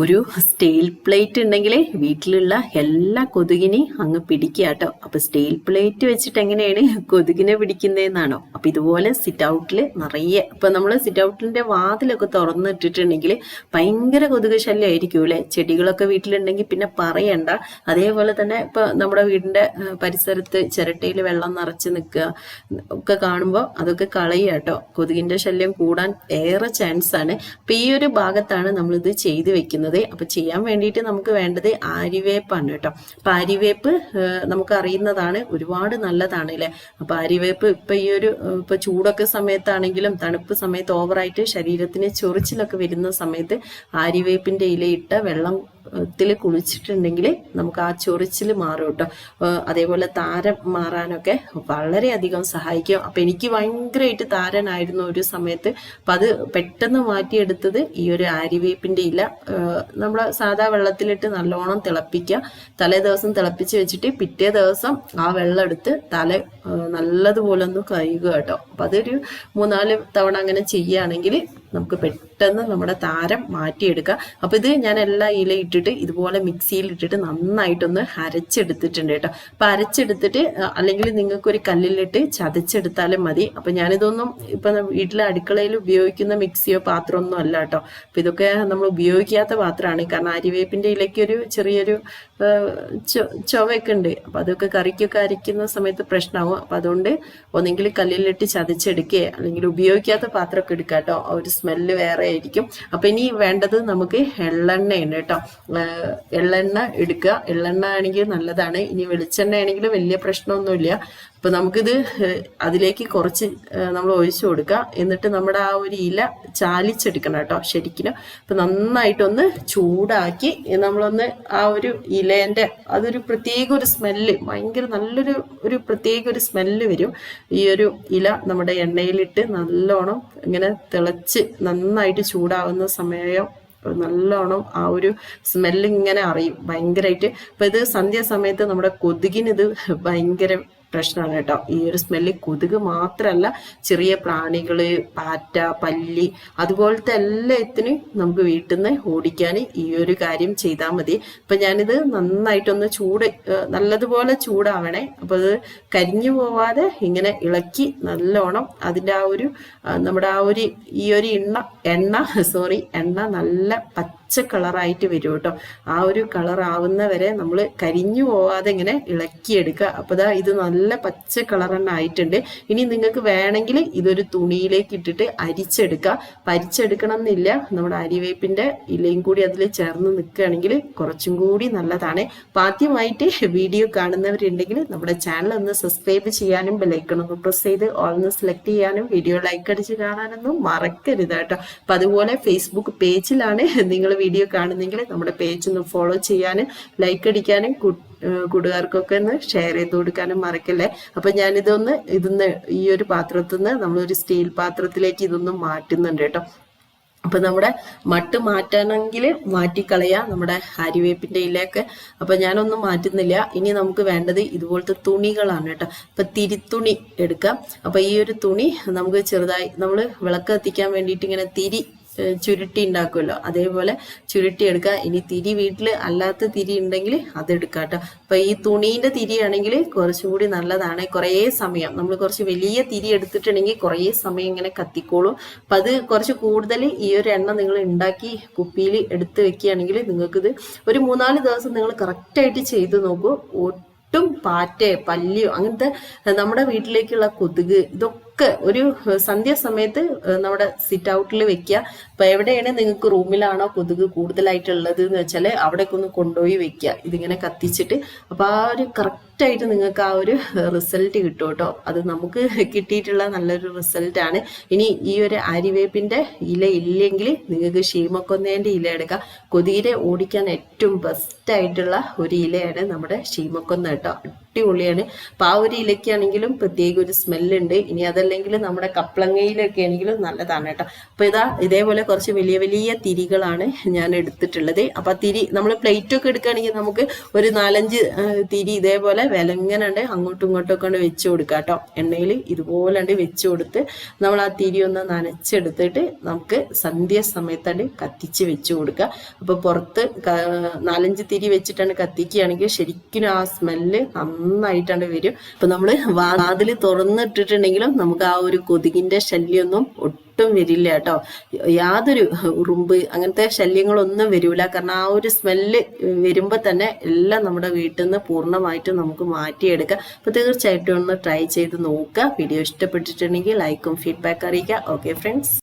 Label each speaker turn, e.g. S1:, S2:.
S1: ഒരു steel plate ഉണ്ടെങ്കിൽ വീട്ടിലുള്ള എല്ലാ കൊതുകിനെയും അങ്ങ് പിടിക്കുക കേട്ടോ. അപ്പൊ സ്റ്റീൽ പ്ലേറ്റ് വെച്ചിട്ട് എങ്ങനെയാണ് കൊതുകിനെ പിടിക്കുന്നതെന്നാണോ? അപ്പൊ ഇതുപോലെ സിറ്റ് ഔട്ടിൽ നിറയെ ഇപ്പൊ നമ്മൾ സിറ്റ് ഔട്ടിന്റെ വാതിലൊക്കെ തുറന്നിട്ടിട്ടുണ്ടെങ്കിൽ ഭയങ്കര കൊതുക് ശല്യമായിരിക്കും അല്ലെ? ചെടികളൊക്കെ വീട്ടിലുണ്ടെങ്കിൽ പിന്നെ പറയണ്ട. അതേപോലെ തന്നെ ഇപ്പൊ നമ്മുടെ വീടിന്റെ പരിസരത്ത് ചിരട്ടയിൽ വെള്ളം നിറച്ച് നിൽക്കുക ഒക്കെ കാണുമ്പോൾ അതൊക്കെ കളയുക കേട്ടോ. കൊതുകിന്റെ ശല്യം കൂടാൻ ഏറെ ചാൻസ് ആണ്. അപ്പൊ ഈ ഒരു ഭാഗത്താണ് നമ്മളിത് ചെയ്തു വെക്കുന്നത്. അപ്പൊ ചെയ്യാൻ വേണ്ടിയിട്ട് നമുക്ക് വേണ്ടത് ആര്യവേപ്പാണ് കേട്ടോ. അപ്പൊ ആര്യവേപ്പ് നമുക്ക് അറിയുന്നതാണ് ഒരുപാട് നല്ലതാണ് അല്ലെ? അപ്പൊ ആര്യവേപ്പ് ഇപ്പൊ ഈ ഒരു ഇപ്പൊ ചൂടൊക്കെ സമയത്താണെങ്കിലും തണുപ്പ് സമയത്ത് ഓവറായിട്ട് ശരീരത്തിന് ചൊറിച്ചിലൊക്കെ വരുന്ന സമയത്ത് ആര്യവേപ്പിന്റെ ഇലയിട്ട വെള്ളം ത്തിൽ കുളിച്ചിട്ടുണ്ടെങ്കിൽ നമുക്ക് ആ ചൊറിച്ചിൽ മാറും കേട്ടോ. അതേപോലെ താരം മാറാനൊക്കെ വളരെയധികം സഹായിക്കും. അപ്പൊ എനിക്ക് ഭയങ്കരമായിട്ട് താരനായിരുന്നു ഒരു സമയത്ത് അപ്പൊ അത് പെട്ടെന്ന് മാറ്റിയെടുത്തത് ഈ ഒരു ആര്യവേപ്പിന്റെ ഇല. നമ്മൾ സാധാ വെള്ളത്തിലിട്ട് നല്ലോണം തിളപ്പിക്കുക. തലേ ദിവസം തിളപ്പിച്ച് വെച്ചിട്ട് പിറ്റേ ദിവസം ആ വെള്ളം എടുത്ത് തല നല്ലതുപോലെ ഒന്ന് കഴുകുക കേട്ടോ. അപ്പൊ അതൊരു മൂന്നാൽ തവണ അങ്ങനെ ചെയ്യുകയാണെങ്കിൽ നമുക്ക് പെട്ടെന്ന് നമ്മുടെ താരം മാറ്റിയെടുക്കാം. അപ്പോൾ ഇത് ഞാൻ എല്ലാ ഇല ഇട്ടിട്ട് ഇതുപോലെ മിക്സിയിൽ ഇട്ടിട്ട് നന്നായിട്ടൊന്ന് അരച്ചെടുത്തിട്ടുണ്ട് കേട്ടോ. അപ്പോൾ അരച്ചെടുത്തിട്ട് അല്ലെങ്കിൽ നിങ്ങൾക്കൊരു കല്ലിലിട്ട് ചതച്ചെടുത്താലും മതി. അപ്പം ഞാനിതൊന്നും ഇപ്പം വീട്ടിലെ അടുക്കളയിൽ ഉപയോഗിക്കുന്ന മിക്സിയോ പാത്രമൊന്നും അല്ല കേട്ടോ. അപ്പം ഇതൊക്കെ നമ്മൾ ഉപയോഗിക്കാത്ത പാത്രമാണ്. കാരണം അരിവേപ്പിന്റെ ഇലയ്ക്കൊരു ചെറിയൊരു ചുവയൊക്കെ ഉണ്ട്. അപ്പം അതൊക്കെ കറിക്കൊക്കെ അരയ്ക്കുന്ന സമയത്ത് പ്രശ്നമാവും. അപ്പം അതുകൊണ്ട് ഒന്നെങ്കിൽ കല്ലിലിട്ട് ചതച്ചെടുക്കുക അല്ലെങ്കിൽ ഉപയോഗിക്കാത്ത പാത്രമൊക്കെ എടുക്കുക കേട്ടോ. ഒരു സ്മെല്ല് വേറെ ആയിരിക്കും. അപ്പൊ ഇനി വേണ്ടത് നമുക്ക് എള്ളെണ്ണയാണ് കേട്ടോ. എള്ളെണ്ണ എടുക്കുക. എള്ളെണ്ണ ആണെങ്കിൽ നല്ലതാണ്. ഇനി വെളിച്ചെണ്ണ ആണെങ്കിൽ വലിയ പ്രശ്നമൊന്നുമില്ല. അപ്പൊ നമുക്കിത് അതിലേക്ക് കുറച്ച് നമ്മൾ ഒഴിച്ചു കൊടുക്കുക എന്നിട്ട് നമ്മുടെ ആ ഒരു ഇല ചാലിച്ചെടുക്കണം കേട്ടോ ശരിക്കും അപ്പൊ നന്നായിട്ടൊന്ന് ചൂടാക്കി നമ്മളൊന്ന് ആ ഒരു ഇലേന്റെ അതൊരു പ്രത്യേക ഒരു സ്മെല്ല് ഭയങ്കര നല്ലൊരു ഒരു പ്രത്യേക ഒരു സ്മെല്ല് വരും. ഈ ഒരു ഇല നമ്മുടെ എണ്ണയിലിട്ട് നല്ലോണം ഇങ്ങനെ തിളച്ച് നന്നായിട്ട് ചൂടാവുന്ന സമയം നല്ലോണം ആ ഒരു സ്മെല്ല് ഇങ്ങനെ അറിയും ഭയങ്കരമായിട്ട് അപ്പൊ ഇത് സന്ധ്യാസമയത്ത് നമ്മുടെ കൊതുകിന് ഇത് ഭയങ്കര പ്രശ്നമാണ് കേട്ടോ. ഈ ഒരു സ്മെല്ല് കൊതുക് മാത്രമല്ല ചെറിയ പ്രാണികൾ പാറ്റ പല്ലി അതുപോലത്തെ എല്ലാത്തിനും നമുക്ക് വീട്ടിൽ നിന്ന് ഓടിക്കാൻ ഈ ഒരു കാര്യം ചെയ്താൽ മതി. അപ്പൊ ഞാനിത് നന്നായിട്ടൊന്ന് ചൂട് നല്ലതുപോലെ ചൂടാവണേ. അപ്പൊ അത് കരിഞ്ഞു പോവാതെ ഇങ്ങനെ ഇളക്കി നല്ലോണം അതിന്റെ ആ ഒരു നമ്മുടെ ആ ഒരു ഈ ഒരു എണ്ണ എണ്ണ സോറി എണ്ണ നല്ല പച്ച കളറായിട്ട് വരും കേട്ടോ. ആ ഒരു കളർ ആവുന്ന വരെ നമ്മൾ കരിഞ്ഞു പോവാതെ ഇങ്ങനെ ഇളക്കിയെടുക്കുക. അപ്പൊ ദാ ഇത് നല്ല പച്ച കളർ തന്നെ ആയിട്ടുണ്ട്. ഇനി നിങ്ങൾക്ക് വേണമെങ്കിൽ ഇതൊരു തുണിയിലേക്ക് ഇട്ടിട്ട് അരിച്ചെടുക്കുക പരിച്ചെടുക്കണം എന്നില്ല നമ്മുടെ അരിവേപ്പിന്റെ ഇലയും കൂടി അതിൽ ചേർന്ന് നിൽക്കുകയാണെങ്കിൽ കുറച്ചും കൂടി നല്ലതാണ്. ആദ്യമായിട്ട് വീഡിയോ കാണുന്നവരുണ്ടെങ്കിൽ നമ്മുടെ ചാനൽ ഒന്ന് സബ്സ്ക്രൈബ് ചെയ്യാനും ബെലൈക്കൺ ഒന്ന് പ്രസ് ചെയ്ത് ഓൾ ഒന്ന് സെലക്ട് ചെയ്യാനും വീഡിയോ ലൈക്ക് അടിച്ച് കാണാനൊന്നും മറക്കരുത് കേട്ടോ. അപ്പൊ അതുപോലെ ഫേസ്ബുക്ക് പേജിലാണ് നിങ്ങൾ വീഡിയോ കാണുന്നെങ്കിൽ നമ്മുടെ പേജ് ഒന്ന് ഫോളോ ചെയ്യാനും ലൈക്ക് അടിക്കാനും കൂട്ടുകാർക്കൊക്കെ ഒന്ന് ഷെയർ ചെയ്ത് കൊടുക്കാനും മറക്കല്ലേ? അപ്പൊ ഞാനിതൊന്ന് ഇതിന്ന് ഈ ഒരു പാത്രത്തിൽ നിന്ന് നമ്മളൊരു സ്റ്റീൽ പാത്രത്തിലേക്ക് ഇതൊന്ന് മാറ്റുന്നുണ്ട് കേട്ടോ. അപ്പൊ നമ്മുടെ മട്ട് മാറ്റണമെങ്കിൽ മാറ്റിക്കളയാം നമ്മുടെ അരിവേപ്പിന്റെ ഇലയൊക്കെ. അപ്പൊ ഞാനൊന്നും മാറ്റുന്നില്ല. ഇനി നമുക്ക് വേണ്ടത് ഇതുപോലത്തെ തുണികളാണ് കേട്ടോ. അപ്പൊ തിരിത്തുണി എടുക്കാം. അപ്പൊ ഈ ഒരു തുണി നമുക്ക് ചെറുതായി നമ്മൾ വിളക്ക് കത്തിക്കാൻ വേണ്ടിയിട്ട് ഇങ്ങനെ തിരി ചുരുട്ടി ഉണ്ടാക്കുമല്ലോ. അതേപോലെ ചുരുട്ടി എടുക്കുക. ഇനി തിരി വീട്ടിൽ അല്ലാത്ത തിരി ഉണ്ടെങ്കിൽ അതെടുക്കാം കേട്ടോ. അപ്പൊ ഈ തുണീന്റെ തിരിയാണെങ്കിൽ കുറച്ചും കൂടി നല്ലതാണ്. കുറേ സമയം. നമ്മൾ കുറച്ച് വലിയ തിരി എടുത്തിട്ടുണ്ടെങ്കിൽ കുറേ സമയം ഇങ്ങനെ കത്തിക്കോളും. അപ്പൊ അത് കുറച്ച് കൂടുതൽ ഈ ഒരു എണ്ണ നിങ്ങൾ ഉണ്ടാക്കി കുപ്പിയിൽ എടുത്ത് വെക്കുകയാണെങ്കിൽ നിങ്ങൾക്കിത് ഒരു മൂന്നാൽ ദിവസം നിങ്ങൾ കറക്റ്റായിട്ട് ചെയ്ത് നോക്കൂ. ഒട്ടും പാറ്റ പല്ലിയോ അങ്ങനത്തെ നമ്മുടെ വീട്ടിലേക്കുള്ള കൊതുക് ഇതൊക്കെ ഒരു സന്ധ്യാസമയത്ത് നമ്മുടെ സിറ്റ് ഔട്ടിൽ വെക്കുക അപ്പൊ എവിടെയാണ് നിങ്ങൾക്ക് റൂമിലാണോ കൊതുക് കൂടുതലായിട്ടുള്ളത് എന്ന് വെച്ചാൽ അവിടേക്ക് ഒന്ന് കൊണ്ടുപോയി വെക്കുക ഇതിങ്ങനെ കത്തിച്ചിട്ട്. അപ്പൊ ആ ഒരു കറക്റ്റ് ആയിട്ട് നിങ്ങൾക്ക് ആ ഒരു റിസൾട്ട് കിട്ടും കേട്ടോ അത് നമുക്ക് കിട്ടിയിട്ടുള്ള നല്ലൊരു റിസൾട്ട് ആണ്. ഇനി ഈ ഒരു അരിവേപ്പിന്റെ ഇല ഇല്ലെങ്കിൽ നിങ്ങൾക്ക് ഷീമക്കൊന്നേന്റെ ഇല എടുക്കാം. കൊതിരെ ഓടിക്കാൻ ഏറ്റവും ബെസ്റ്റ് ആയിട്ടുള്ള ഒരു ഇലയാണ് നമ്മുടെ ഷീമക്കൊന്ന കേട്ടോ. അടിപൊളിയാണ്. അപ്പൊ ആ ഒരു ഇലയ്ക്കാണെങ്കിലും പ്രത്യേക ഒരു സ്മെല്ലുണ്ട് ഇനി അതല്ലെങ്കിൽ നമ്മുടെ കപ്ലങ്ങയിലൊക്കെ ആണെങ്കിലും നല്ലതാണ് കേട്ടോ. അപ്പൊ ഇതാ ഇതേപോലെ കുറച്ച് വലിയ വലിയ തിരികളാണ് ഞാൻ എടുത്തിട്ടുള്ളത്. അപ്പൊ ആ തിരി നമ്മൾ പ്ലേറ്റ് ഒക്കെ എടുക്കുകയാണെങ്കിൽ നമുക്ക് ഒരു നാലഞ്ച് തിരി ഇതേപോലെ വിലങ്ങനുണ്ട് അങ്ങോട്ടും ഇങ്ങോട്ടും ഒക്കെ വെച്ച് കൊടുക്കുക കേട്ടോ എണ്ണയിൽ ഇതുപോലെ ഉണ്ട് വെച്ച് കൊടുത്ത് നമ്മൾ ആ തിരി ഒന്ന് നനച്ചെടുത്തിട്ട് നമുക്ക് സന്ധ്യ സമയത്താണ്ട് കത്തിച്ച് വെച്ച് കൊടുക്കുക അപ്പോൾ പുറത്ത് നാലഞ്ച് തിരി വെച്ചിട്ടാണ് കത്തിക്കുകയാണെങ്കിൽ ശരിക്കും ആ സ്മെല്ല് നന്നായിട്ടാണ് വരും. അപ്പൊ നമ്മൾ വാതിൽ തുറന്നിട്ടിട്ടുണ്ടെങ്കിലും നമുക്ക് ആ ഒരു കൊതുകിന്റെ ശല്യമൊന്നും ഒട്ടും വരില്ല കേട്ടോ. യാതൊരു ഉറുമ്പ് അങ്ങനത്തെ ശല്യങ്ങളൊന്നും വരില്ല കാരണം ആ ഒരു സ്മെല്ല് വരുമ്പോൾ തന്നെ എല്ലാം നമ്മുടെ വീട്ടിൽ നിന്ന് പൂർണമായിട്ടും നമുക്ക് മാറ്റിയെടുക്കാം. അപ്പൊ തീർച്ചയായിട്ടും ഒന്ന് ട്രൈ ചെയ്ത് നോക്കുക. വീഡിയോ ഇഷ്ടപ്പെട്ടിട്ടുണ്ടെങ്കിൽ ലൈക്കും ഫീഡ്ബാക്ക് അറിയിക്കുക. Okay friends